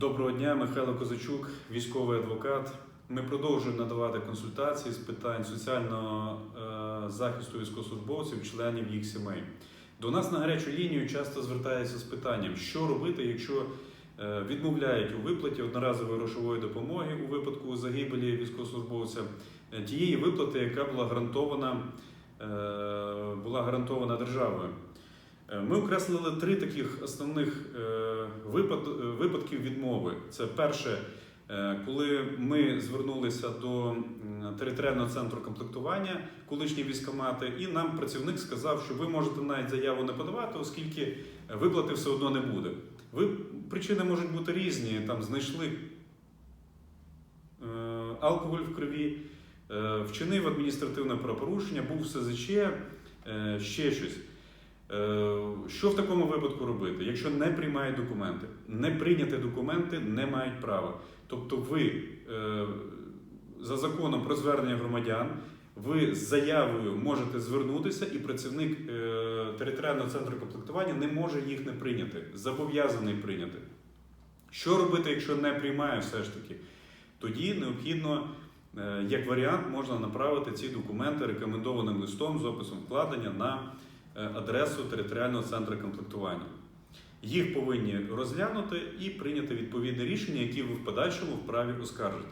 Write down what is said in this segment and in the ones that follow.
Доброго дня, Михайло Козачук, військовий адвокат. Ми продовжуємо надавати консультації з питань соціального е, захисту військовослужбовців, членів їх сімей. До нас на гарячу лінію часто звертаються з питанням, що робити, якщо е, відмовляють у виплаті одноразової грошової допомоги у випадку загибелі військовослужбовця, е, тієї виплати, яка була гарантована, була гарантована державою. Е, Ми окреслили три таких основних е, е, випадків відмови. Це перше, коли ми звернулися до територіального центру комплектування, колишні військомати, і нам працівник сказав, що ви можете навіть заяву не подавати, оскільки виплати все одно не буде. Ви причини можуть бути різні. Там знайшли алкоголь в крові, вчинив адміністративне правопорушення, був в СЗЧ, ще щось. Е, Що в такому випадку робити? Якщо не приймають документи, не прийняти документи не мають права. Тобто, ви е, за законом про звернення громадян, ви з заявою можете звернутися, і працівник е, територіального центру комплектування не може їх не прийняти, зобов'язаний прийняти. Що робити, якщо не приймає все ж таки? Тоді необхідно, як варіант, можна направити ці документи рекомендованим листом з описом вкладення на адресу територіального центру комплектування. Їх повинні розглянути і прийняти відповідне рішення, яке ви в подальшому вправі оскаржити.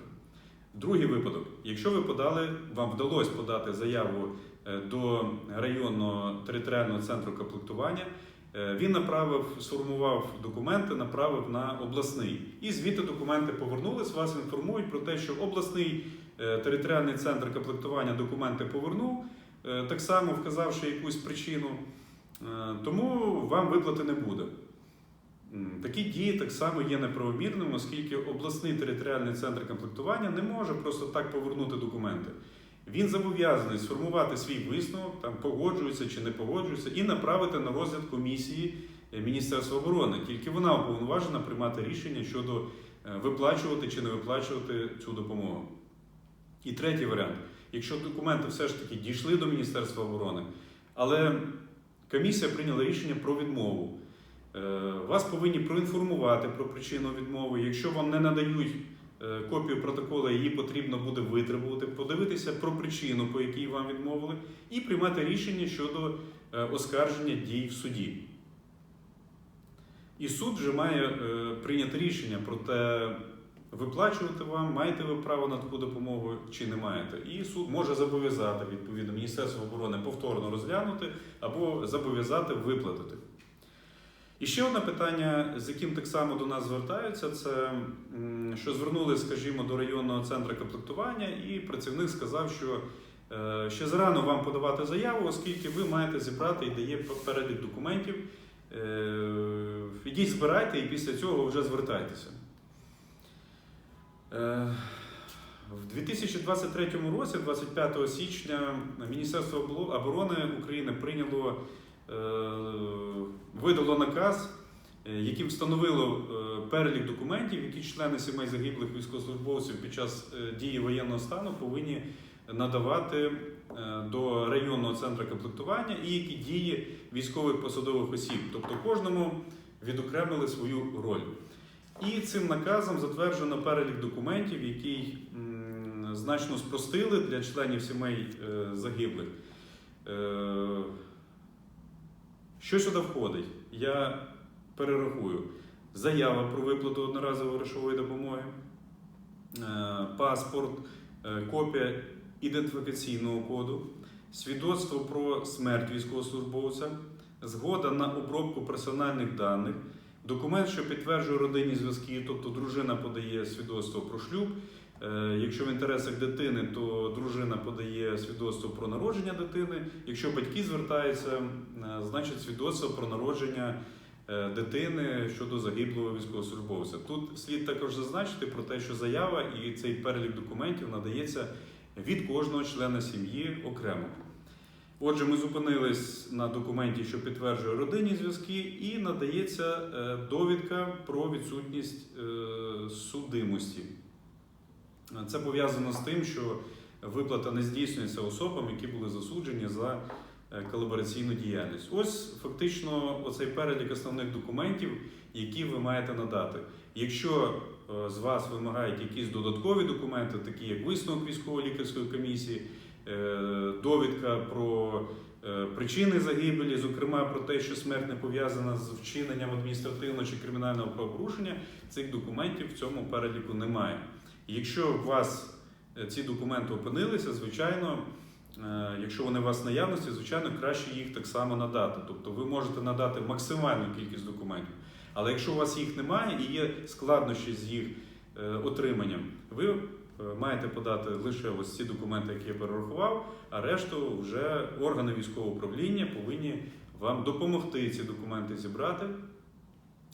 Другий випадок: якщо ви подали, вам вдалося подати заяву е, до районного територіального центру комплектування, е, він направив, сформував документи, направив на обласний. І звідти документи повернулись, вас інформують про те, що обласний е, територіальний центр комплектування документи повернув, е, так само вказавши якусь причину. Е, Тому вам виплати не буде. Такі дії так само є неправомірними, оскільки обласний територіальний центр комплектування не може просто так повернути документи. Він зобов'язаний сформувати свій висновок, там погоджується чи не погоджується, і направити на розгляд комісії е, Міністерства оборони. Тільки вона уповноважена приймати рішення щодо е, виплачувати чи не виплачувати цю допомогу. І третій варіант: якщо документи все ж таки дійшли до Міністерства оборони, але комісія прийняла рішення про відмову. Е, Вас повинні проінформувати про причину відмови. Якщо вам не надають е, копію протоколу, її потрібно буде витребувати, подивитися про причину, по якій вам відмовили, і приймати рішення щодо е, оскарження дій в суді. І суд вже має прийняти рішення про те, виплачувати вам, маєте ви право на таку допомогу чи не маєте. І суд може зобов'язати відповідно Міністерство оборони повторно розглянути або зобов'язати виплатити. І ще одне питання, з яким так само до нас звертаються, це що звернулися, скажімо, до районного центру комплектування, і працівник сказав, що е, ще зарано вам подавати заяву, оскільки ви маєте зібрати і дає перелік документів. Е, Ідіть, збирайте і після цього вже звертайтеся. Е, В 2023 році, 25 січня, Міністерство оборони України прийняло е, видало наказ, е, яким встановило перелік документів, які члени сімей загиблих військовослужбовців під час дії воєнного стану повинні надавати до районного центру комплектування і які дії військових посадових осіб. Тобто кожному відокремили свою роль. І цим наказом затверджено перелік документів, який значно спростили для членів сімей е, загиблих. Е, що сюди входить? Я перерахую. Заява про виплату одноразової грошової допомоги, е, паспорт, копія ідентифікаційного коду, свідоцтво про смерть військовослужбовця, згода на обробку персональних даних, документ, що підтверджує родинні зв'язки, тобто дружина подає свідоцтво про шлюб. Е, Якщо в інтересах дитини, то дружина подає свідоцтво про народження дитини. Якщо батьки звертаються, е, значить свідоцтво про народження е, дитини щодо загиблого військовослужбовця. Тут слід також зазначити про те, що заява і цей перелік документів надається від кожного члена сім'ї окремо. Отже, ми зупинились на документі, що підтверджує родинні зв'язки, і надається е, довідка про відсутність е, судимості. Це пов'язано з тим, що виплата не здійснюється особам, які були засуджені за е, колабораційну діяльність. Ось фактично оцей перелік основних документів, які ви маєте надати. Якщо з вас вимагають якісь додаткові документи, такі як висновок військово-лікарської комісії, довідка про е, причини загибелі, зокрема про те, що смерть не пов'язана з вчиненням адміністративного чи кримінального правопорушення, цих документів в цьому переліку немає. Якщо у вас е, ці документи опинилися, звичайно, е, якщо вони у вас наявності, звичайно, краще їх так само надати. Тобто ви можете надати максимальну кількість документів. Але якщо у вас їх немає і є складнощі з їх е, отриманням, ви е, маєте подати лише ось ці документи, які я перерахував, а решту вже органи військового управління повинні вам допомогти ці документи зібрати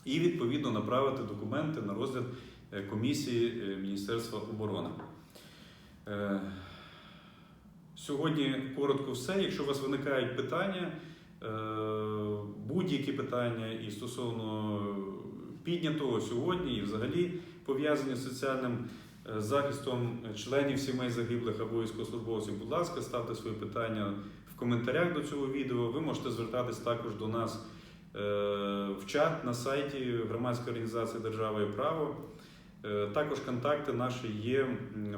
і відповідно направити документи на розгляд е, комісії е, Міністерства оборони. Е, Сьогодні коротко все. Якщо у вас виникають питання, е, будь-які питання і стосовно піднятого сьогодні, і взагалі пов'язані з соціальним е, захистом членів сімей загиблих або військовослужбовців, будь ласка, ставте свої питання в коментарях до цього відео. Ви можете звертатись також до нас е, в чат на сайті громадської організації Держава і право. Е, Також контакти наші є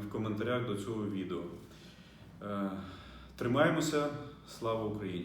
в коментарях до цього відео. Е, Тримаємося, слава Україні!